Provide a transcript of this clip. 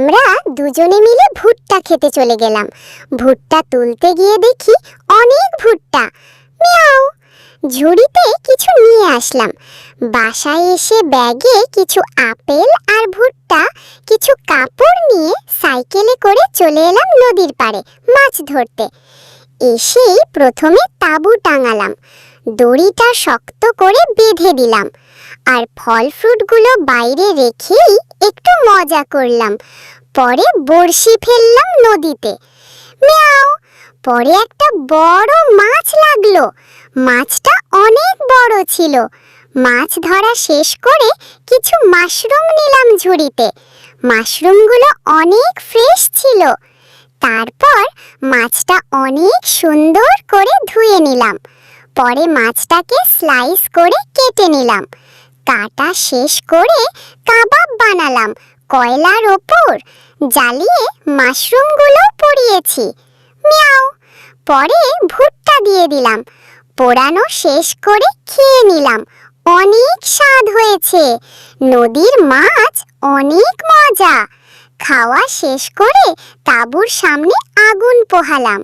আমরা দুজনে মিলে ভুট্টা খেতে চলে গেলাম। ভুট্টা তুলতে গিয়ে দেখি অনেক ভুট্টা। মিয়াও। ঝুড়িতে কিছু নিয়ে আসলাম। বাসায় এসে ব্যাগে কিছু আপেল আর ভুট্টা, কিছু কাপড় নিয়ে সাইকেলে করে চলে এলাম নদীর পাড়ে মাছ ধরতে। এসেই প্রথমে তাঁবু টাঙালাম। দড়িটা শক্ত করে বেঁধে দিলাম। আর ফল ফ্রুটগুলো বাইরে রেখেই একটু মজা করলাম। পরে বড়শি ফেললাম নদীতে। মিয়াও! পরে একটা বড় মাছ লাগল। মাছটা অনেক বড় ছিল। মাছ ধরা শেষ করে কিছু মাশরুম নিলাম ঝুড়িতে। মাশরুমগুলো অনেক ফ্রেশ ছিল। তারপর মাছটা অনেক সুন্দর করে ধুয়ে নিলাম। পরে মাছটাকে স্লাইস করে কেটে নিলাম। কাটা শেষ করে কাবাব বানালাম কয়লার ওপর। জ্বালিয়ে মাশরুমগুলো পরিয়েছি মিয়াও। পরে ভুট্টা দিয়ে দিলাম। পোড়ানো শেষ করে খেয়ে নিলাম। অনেক স্বাদ হয়েছে। নদীর মাছ অনেক মজা। খাওয়া শেষ করে তাঁবুর সামনে আগুন পোহালাম।